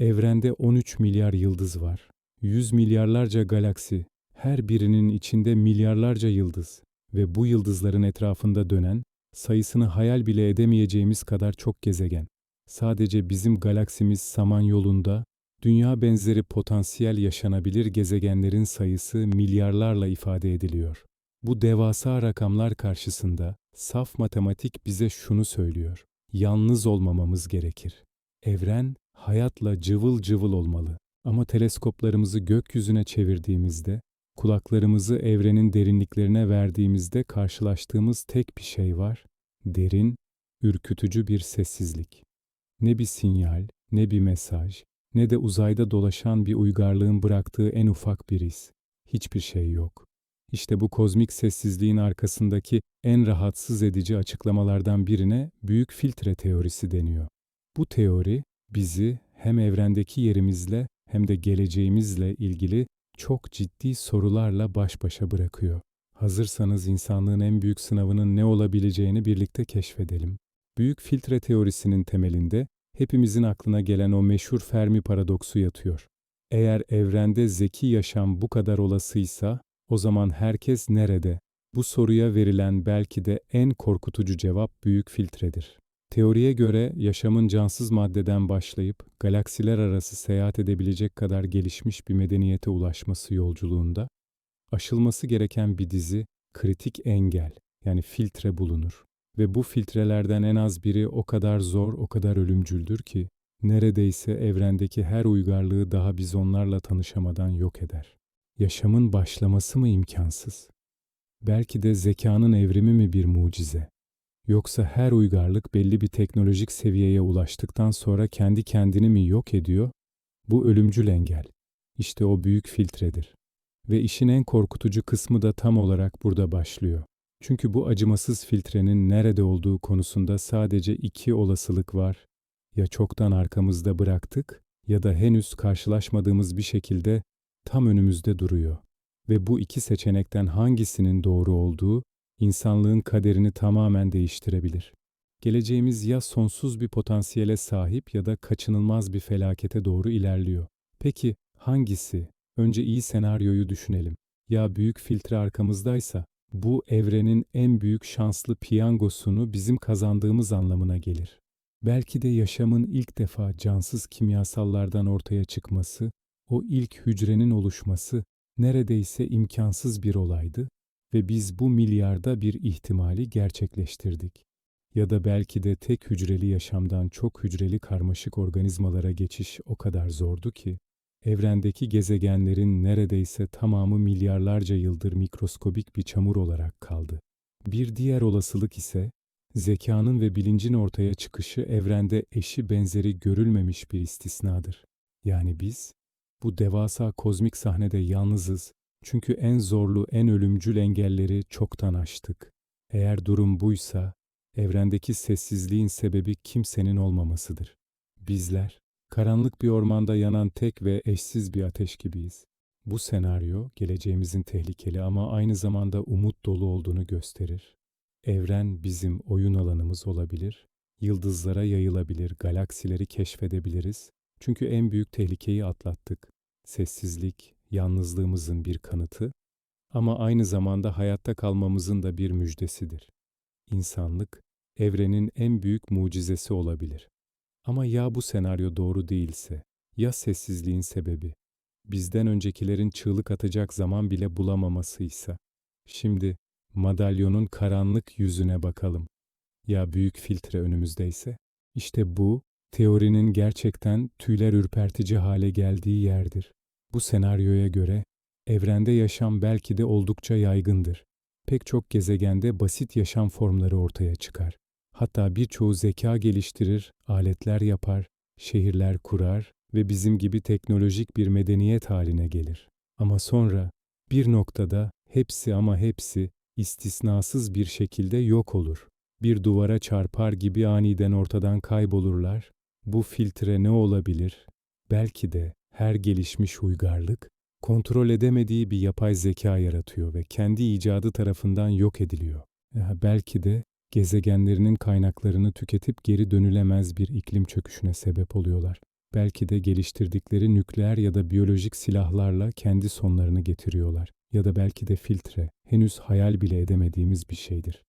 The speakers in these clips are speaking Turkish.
Evrende 13 milyar yıldız var. 100 milyarlarca galaksi, her birinin içinde milyarlarca yıldız ve bu yıldızların etrafında dönen, sayısını hayal bile edemeyeceğimiz kadar çok gezegen. Sadece bizim galaksimiz Samanyolu'nda, dünya benzeri potansiyel yaşanabilir gezegenlerin sayısı milyarlarla ifade ediliyor. Bu devasa rakamlar karşısında saf matematik bize şunu söylüyor. Yalnız olmamamız gerekir. Evren hayatla cıvıl cıvıl olmalı. Ama teleskoplarımızı gökyüzüne çevirdiğimizde, kulaklarımızı evrenin derinliklerine verdiğimizde karşılaştığımız tek bir şey var. Derin, ürkütücü bir sessizlik. Ne bir sinyal, ne bir mesaj, ne de uzayda dolaşan bir uygarlığın bıraktığı en ufak bir iz. Hiçbir şey yok. İşte bu kozmik sessizliğin arkasındaki en rahatsız edici açıklamalardan birine büyük filtre teorisi deniyor. Bu teori bizi hem evrendeki yerimizle hem de geleceğimizle ilgili çok ciddi sorularla baş başa bırakıyor. Hazırsanız insanlığın en büyük sınavının ne olabileceğini birlikte keşfedelim. Büyük filtre teorisinin temelinde hepimizin aklına gelen o meşhur Fermi paradoksu yatıyor. Eğer evrende zeki yaşam bu kadar olasıysa, o zaman herkes nerede? Bu soruya verilen belki de en korkutucu cevap büyük filtredir. Teoriye göre yaşamın cansız maddeden başlayıp galaksiler arası seyahat edebilecek kadar gelişmiş bir medeniyete ulaşması yolculuğunda aşılması gereken bir dizi kritik engel yani filtre bulunur. Ve bu filtrelerden en az biri o kadar zor, o kadar ölümcüldür ki neredeyse evrendeki her uygarlığı daha biz onlarla tanışamadan yok eder. Yaşamın başlaması mı imkansız? Belki de zekanın evrimi mi bir mucize? Yoksa her uygarlık belli bir teknolojik seviyeye ulaştıktan sonra kendi kendini mi yok ediyor? Bu ölümcül engel. İşte o büyük filtredir. Ve işin en korkutucu kısmı da tam olarak burada başlıyor. Çünkü bu acımasız filtrenin nerede olduğu konusunda sadece iki olasılık var. Ya çoktan arkamızda bıraktık ya da henüz karşılaşmadığımız bir şekilde tam önümüzde duruyor. Ve bu iki seçenekten hangisinin doğru olduğu insanlığın kaderini tamamen değiştirebilir. Geleceğimiz ya sonsuz bir potansiyele sahip ya da kaçınılmaz bir felakete doğru ilerliyor. Peki hangisi? Önce iyi senaryoyu düşünelim. Ya büyük filtre arkamızdaysa bu evrenin en büyük şanslı piyangosunu bizim kazandığımız anlamına gelir. Belki de yaşamın ilk defa cansız kimyasallardan ortaya çıkması, o ilk hücrenin oluşması neredeyse imkansız bir olaydı ve biz bu milyarda bir ihtimali gerçekleştirdik. Ya da belki de tek hücreli yaşamdan çok hücreli karmaşık organizmalara geçiş o kadar zordu ki, evrendeki gezegenlerin neredeyse tamamı milyarlarca yıldır mikroskobik bir çamur olarak kaldı. Bir diğer olasılık ise, zekanın ve bilincin ortaya çıkışı evrende eşi benzeri görülmemiş bir istisnadır. Yani biz, bu devasa kozmik sahnede yalnızız çünkü en zorlu, en ölümcül engelleri çoktan aştık. Eğer durum buysa, evrendeki sessizliğin sebebi kimsenin olmamasıdır. Bizler, karanlık bir ormanda yanan tek ve eşsiz bir ateş gibiyiz. Bu senaryo, geleceğimizin tehlikeli ama aynı zamanda umut dolu olduğunu gösterir. Evren bizim oyun alanımız olabilir, yıldızlara yayılabilir, galaksileri keşfedebiliriz. Çünkü en büyük tehlikeyi atlattık. Sessizlik, yalnızlığımızın bir kanıtı ama aynı zamanda hayatta kalmamızın da bir müjdesidir. İnsanlık, evrenin en büyük mucizesi olabilir. Ama ya bu senaryo doğru değilse, ya sessizliğin sebebi, bizden öncekilerin çığlık atacak zaman bile bulamamasıysa? Şimdi madalyonun karanlık yüzüne bakalım. Ya büyük filtre önümüzdeyse? İşte bu, teorinin gerçekten tüyler ürpertici hale geldiği yerdir. Bu senaryoya göre evrende yaşam belki de oldukça yaygındır. Pek çok gezegende basit yaşam formları ortaya çıkar. Hatta birçoğu zeka geliştirir, aletler yapar, şehirler kurar ve bizim gibi teknolojik bir medeniyet haline gelir. Ama sonra bir noktada hepsi ama hepsi istisnasız bir şekilde yok olur. Bir duvara çarpar gibi aniden ortadan kaybolurlar. Bu filtre ne olabilir? Belki de her gelişmiş uygarlık, kontrol edemediği bir yapay zeka yaratıyor ve kendi icadı tarafından yok ediliyor. Belki de gezegenlerinin kaynaklarını tüketip geri dönülemez bir iklim çöküşüne sebep oluyorlar. Belki de geliştirdikleri nükleer ya da biyolojik silahlarla kendi sonlarını getiriyorlar. Ya da belki de filtre, henüz hayal bile edemediğimiz bir şeydir.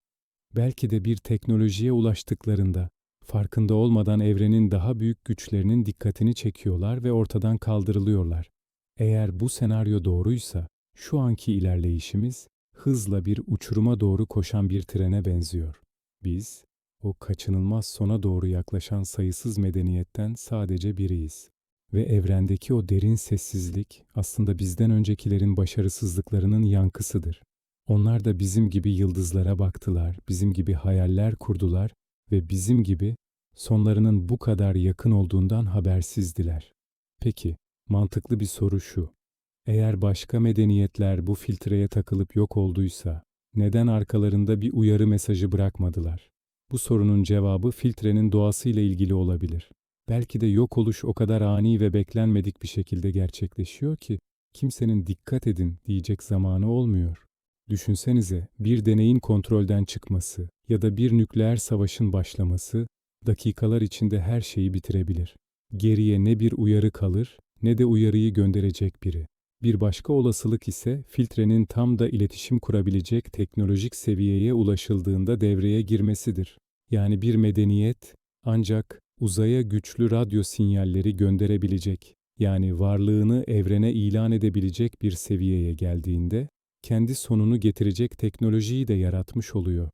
Belki de bir teknolojiye ulaştıklarında farkında olmadan evrenin daha büyük güçlerinin dikkatini çekiyorlar ve ortadan kaldırılıyorlar. Eğer bu senaryo doğruysa şu anki ilerleyişimiz hızla bir uçuruma doğru koşan bir trene benziyor. Biz o kaçınılmaz sona doğru yaklaşan sayısız medeniyetten sadece biriyiz. Ve evrendeki o derin sessizlik aslında bizden öncekilerin başarısızlıklarının yankısıdır. Onlar da bizim gibi yıldızlara baktılar, bizim gibi hayaller kurdular ve bizim gibi sonlarının bu kadar yakın olduğundan habersizdiler. Peki, mantıklı bir soru şu. Eğer başka medeniyetler bu filtreye takılıp yok olduysa, neden arkalarında bir uyarı mesajı bırakmadılar? Bu sorunun cevabı filtrenin doğasıyla ilgili olabilir. Belki de yok oluş o kadar ani ve beklenmedik bir şekilde gerçekleşiyor ki kimsenin dikkat edin diyecek zamanı olmuyor. Düşünsenize bir deneyin kontrolden çıkması ya da bir nükleer savaşın başlaması dakikalar içinde her şeyi bitirebilir. Geriye ne bir uyarı kalır ne de uyarıyı gönderecek biri. Bir başka olasılık ise filtrenin tam da iletişim kurabilecek teknolojik seviyeye ulaşıldığında devreye girmesidir. Yani bir medeniyet ancak uzaya güçlü radyo sinyalleri gönderebilecek, yani varlığını evrene ilan edebilecek bir seviyeye geldiğinde kendi sonunu getirecek teknolojiyi de yaratmış oluyor.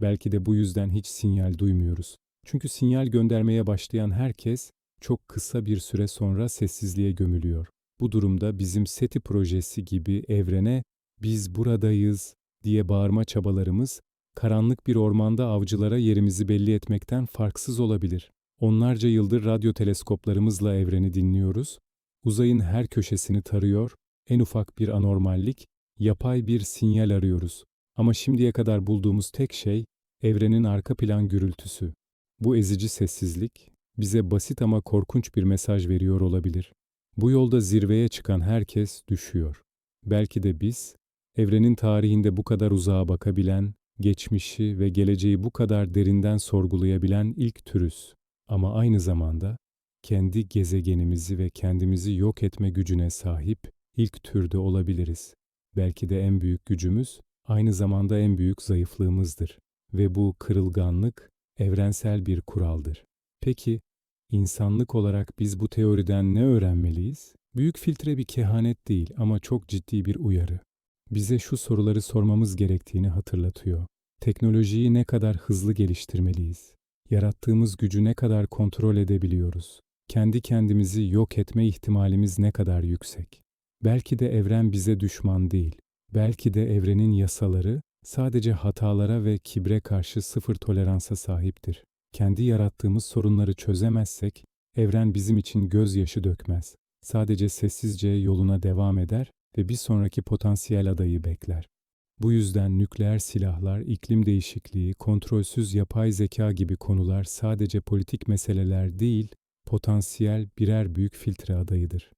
Belki de bu yüzden hiç sinyal duymuyoruz. Çünkü sinyal göndermeye başlayan herkes çok kısa bir süre sonra sessizliğe gömülüyor. Bu durumda bizim SETI projesi gibi evrene biz buradayız diye bağırma çabalarımız karanlık bir ormanda avcılara yerimizi belli etmekten farksız olabilir. Onlarca yıldır radyo teleskoplarımızla evreni dinliyoruz, uzayın her köşesini tarıyor, en ufak bir anormallik, yapay bir sinyal arıyoruz. Ama şimdiye kadar bulduğumuz tek şey evrenin arka plan gürültüsü. Bu ezici sessizlik bize basit ama korkunç bir mesaj veriyor olabilir. Bu yolda zirveye çıkan herkes düşüyor. Belki de biz, evrenin tarihinde bu kadar uzağa bakabilen, geçmişi ve geleceği bu kadar derinden sorgulayabilen ilk türüz. Ama aynı zamanda kendi gezegenimizi ve kendimizi yok etme gücüne sahip ilk türde olabiliriz. Belki de en büyük gücümüz aynı zamanda en büyük zayıflığımızdır ve bu kırılganlık evrensel bir kuraldır. Peki insanlık olarak biz bu teoriden ne öğrenmeliyiz? Büyük filtre bir kehanet değil ama çok ciddi bir uyarı. Bize şu soruları sormamız gerektiğini hatırlatıyor. Teknolojiyi ne kadar hızlı geliştirmeliyiz? Yarattığımız gücü ne kadar kontrol edebiliyoruz? Kendi kendimizi yok etme ihtimalimiz ne kadar yüksek? Belki de evren bize düşman değil. Belki de evrenin yasaları sadece hatalara ve kibre karşı sıfır toleransa sahiptir. Kendi yarattığımız sorunları çözemezsek, evren bizim için gözyaşı dökmez. Sadece sessizce yoluna devam eder ve bir sonraki potansiyel adayı bekler. Bu yüzden nükleer silahlar, iklim değişikliği, kontrolsüz yapay zeka gibi konular sadece politik meseleler değil, potansiyel birer büyük filtre adayıdır.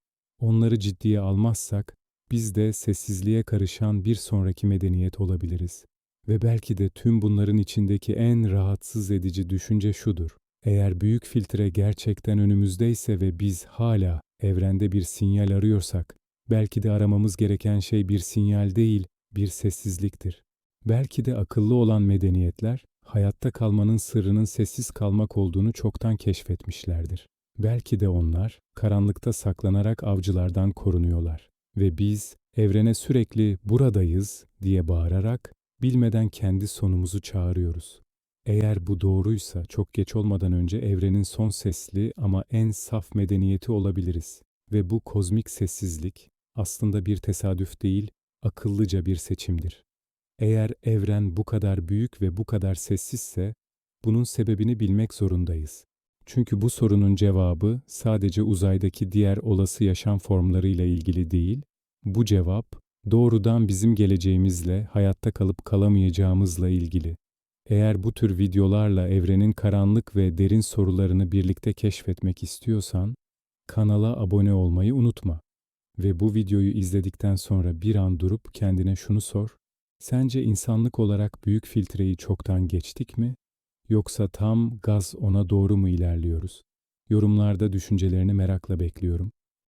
Onları ciddiye almazsak, biz de sessizliğe karışan bir sonraki medeniyet olabiliriz. Ve belki de tüm bunların içindeki en rahatsız edici düşünce şudur. Eğer büyük filtre gerçekten önümüzdeyse ve biz hala evrende bir sinyal arıyorsak, belki de aramamız gereken şey bir sinyal değil, bir sessizliktir. Belki de akıllı olan medeniyetler, hayatta kalmanın sırrının sessiz kalmak olduğunu çoktan keşfetmişlerdir. Belki de onlar, karanlıkta saklanarak avcılardan korunuyorlar. Ve biz, evrene sürekli buradayız diye bağırarak, bilmeden kendi sonumuzu çağırıyoruz. Eğer bu doğruysa çok geç olmadan önce evrenin son sesli ama en saf medeniyeti olabiliriz. Ve bu kozmik sessizlik aslında bir tesadüf değil, akıllıca bir seçimdir. Eğer evren bu kadar büyük ve bu kadar sessizse, bunun sebebini bilmek zorundayız. Çünkü bu sorunun cevabı sadece uzaydaki diğer olası yaşam formlarıyla ilgili değil, bu cevap doğrudan bizim geleceğimizle, hayatta kalıp kalamayacağımızla ilgili. Eğer bu tür videolarla evrenin karanlık ve derin sorularını birlikte keşfetmek istiyorsan, kanala abone olmayı unutma. Ve bu videoyu izledikten sonra bir an durup kendine şunu sor. Sence insanlık olarak büyük filtreyi çoktan geçtik mi? Yoksa tam gaz ona doğru mu ilerliyoruz? Yorumlarda düşüncelerini merakla bekliyorum.